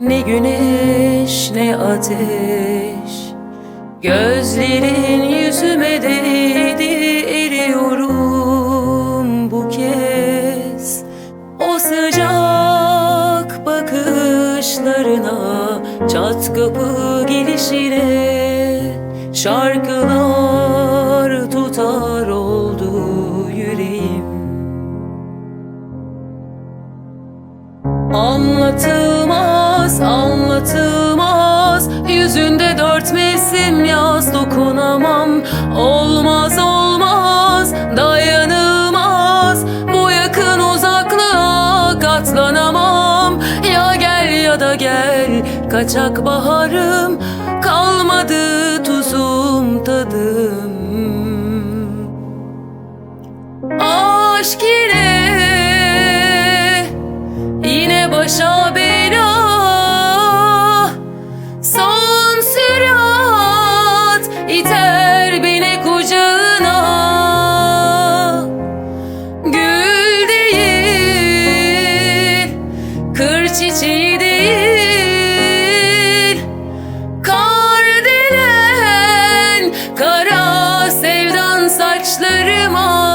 Ne güneş ne ateş. Gözlerin yüzüme değdi eriyorum bu kez. O sıcak bakışlarına Çat kapı gelişine Şarkılar tutar oldu yüreğim Anlatılmaz, Yüzünde dört mevsim yaz dokunamam. Olmaz olmaz, dayanılmaz. Bu yakın uzaklığa katlanamam. Ya gel ya da gel, kaçak baharım. Kalmadı tuzum tadım. Aşk ile çiçeği değil. Kar denen kara sevdan saçlarıma